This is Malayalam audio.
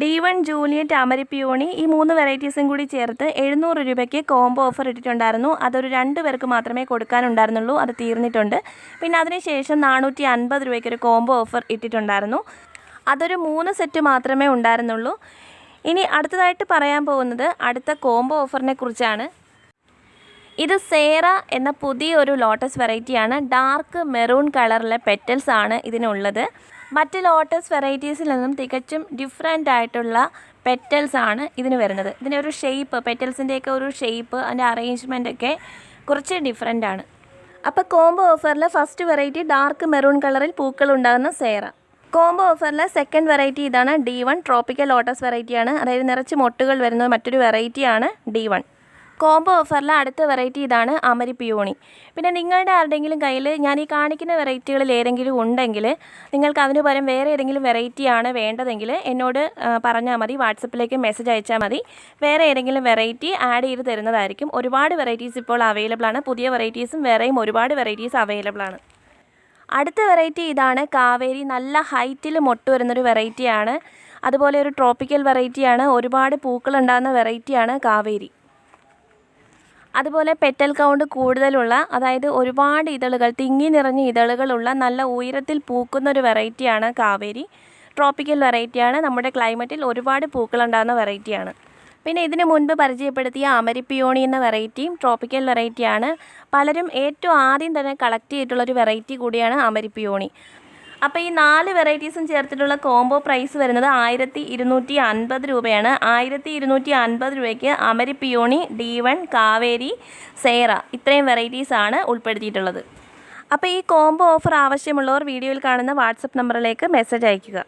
ഡി വൺ ജൂലിയറ്റ് അമരിപ്പിയോണി ഈ മൂന്ന് വെറൈറ്റീസും കൂടി ചേർത്ത് എഴുന്നൂറ് രൂപയ്ക്ക് കോംബോ ഓഫർ ഇട്ടിട്ടുണ്ടായിരുന്നു. അതൊരു രണ്ട് പേർക്ക് മാത്രമേ കൊടുക്കാനുണ്ടായിരുന്നുള്ളൂ. അത് തീർന്നിട്ടുണ്ട്. പിന്നെ അതിനുശേഷം നാനൂറ്റി അൻപത് രൂപയ്ക്ക് ഒരു കോംബോ ഓഫർ ഇട്ടിട്ടുണ്ടായിരുന്നു. അതൊരു മൂന്ന് സെറ്റ് മാത്രമേ ഉണ്ടായിരുന്നുള്ളൂ. ഇനി അടുത്തതായിട്ട് പറയാൻ പോകുന്നത് അടുത്ത കോംബോ ഓഫറിനെ കുറിച്ചാണ്. ഇത് സേറ എന്ന പുതിയൊരു ലോട്ടസ് വെറൈറ്റിയാണ്. ഡാർക്ക് മെറൂൺ കളറിലെ പെറ്റൽസ് ആണ് ഇതിനുള്ളത്. മറ്റ് ലോട്ടസ് വെറൈറ്റീസിൽ നിന്നും തികച്ചും ഡിഫറെന്റ് ആയിട്ടുള്ള പെറ്റൽസ് ആണ് ഇതിന് വരുന്നത്. ഇതിന്റെ ഒരു ഷേപ്പ് പെറ്റൽസിന്റെയൊക്കെ ഒരു ഷേപ്പ് അതിന്റെ അറേഞ്ച്മെന്റ് ഒക്കെ കുറച്ച് ഡിഫറെന്റ് ആണ്. അപ്പോൾ കോംബോ ഓഫറിൽ ഫസ്റ്റ് വെറൈറ്റി ഡാർക്ക് മെറൂൺ കളറിൽ പൂക്കൾ ഉണ്ടാകുന്ന സേറ. കോംബോ ഓഫറിലെ സെക്കൻഡ് വെറൈറ്റി ഇതാണ് ഡി വൺ. ട്രോപ്പിക്കൽ ലോട്ടസ് വെറൈറ്റിയാണ്. അതായത് നിറച്ച് മൊട്ടുകൾ വരുന്ന മറ്റൊരു വെറൈറ്റിയാണ് ഡി വൺ. കോംബോ ഓഫറിൽ അടുത്ത വെറൈറ്റി ഇതാണ് അമരി പിയോണി പിന്നെ നിങ്ങളുടെ ആരുടെങ്കിലും കയ്യിൽ ഞാൻ ഈ കാണിക്കുന്ന വെറൈറ്റികളിൽ ഏതെങ്കിലും ഉണ്ടെങ്കിൽ നിങ്ങൾക്ക് അതിന് പകരം വേറെ ഏതെങ്കിലും വെറൈറ്റിയാണ് വേണ്ടതെങ്കിൽ എന്നോട് പറഞ്ഞാൽ മതി. വാട്സപ്പിലേക്ക് മെസ്സേജ് അയച്ചാൽ മതി. വേറെ ഏതെങ്കിലും വെറൈറ്റി ആഡ് ചെയ്ത് തരുന്നതായിരിക്കും. ഒരുപാട് വെറൈറ്റീസ് ഇപ്പോൾ അവൈലബിൾ ആണ്. പുതിയ വെറൈറ്റീസും വേറെയും ഒരുപാട് വെറൈറ്റീസ് അവൈലബിൾ ആണ്. അടുത്ത വെറൈറ്റി ഇതാണ് കാവേരി. നല്ല ഹൈറ്റിൽ മൊട്ട് വരുന്നൊരു വെറൈറ്റിയാണ് അതുപോലെ ഒരു ട്രോപ്പിക്കൽ വെറൈറ്റിയാണ് ഒരുപാട് പൂക്കളുണ്ടാകുന്ന വെറൈറ്റിയാണ് കാവേരി. അതുപോലെ പെറ്റൽ കൗണ്ട് കൂടുതലുള്ള അതായത് ഒരുപാട് ഇതളുകൾ തിങ്ങി നിറഞ്ഞ ഇതളുകളുള്ള നല്ല ഉയരത്തിൽ പൂക്കുന്ന ഒരു വെറൈറ്റിയാണ് കാവേരി. ട്രോപ്പിക്കൽ വെറൈറ്റിയാണ്. നമ്മുടെ ക്ലൈമറ്റിൽ ഒരുപാട് പൂക്കളുണ്ടാകുന്ന വെറൈറ്റിയാണ്. പിന്നെ ഇതിന് മുൻപ് പരിചയപ്പെടുത്തിയ അമരിപ്പിയോണി എന്ന വെറൈറ്റിയും ട്രോപ്പിക്കൽ വെറൈറ്റിയാണ്. പലരും ഏറ്റവും ആദ്യം തന്നെ കളക്ട് ചെയ്തിട്ടുള്ള ഒരു വെറൈറ്റി കൂടിയാണ് അമരിപ്പിയോണി. അപ്പോൾ ഈ നാല് വെറൈറ്റീസും ചേർത്തിട്ടുള്ള കോംബോ പ്രൈസ് വരുന്നത് ആയിരത്തി ഇരുന്നൂറ്റി അൻപത് രൂപയാണ്. ആയിരത്തി ഇരുന്നൂറ്റി അൻപത് രൂപയ്ക്ക് അമരി പിയോണി ഡി വൺ കാവേരി സേറ ഇത്രയും വെറൈറ്റീസാണ് ഉൾപ്പെടുത്തിയിട്ടുള്ളത്. അപ്പോൾ ഈ കോംബോ ഓഫർ ആവശ്യമുള്ളവർ വീഡിയോയിൽ കാണുന്ന വാട്സപ്പ് നമ്പറിലേക്ക് മെസ്സേജ് അയയ്ക്കുക.